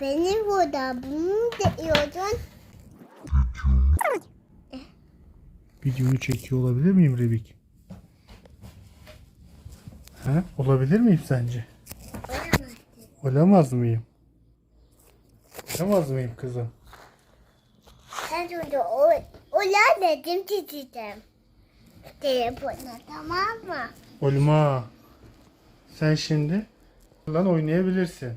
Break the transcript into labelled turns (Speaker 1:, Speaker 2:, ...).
Speaker 1: Benim burada bunu diyordun.
Speaker 2: Videoyu çekiyor olabilir miyim Rebik? Ha? Olabilir miyim sence? Olamaz mıyım? Olamaz mıyım kızım?
Speaker 1: Sen şimdi o, ola dedim çizeceğim. Telefona tamam mı?
Speaker 2: Olma. Sen şimdi lan oynayabilirsin.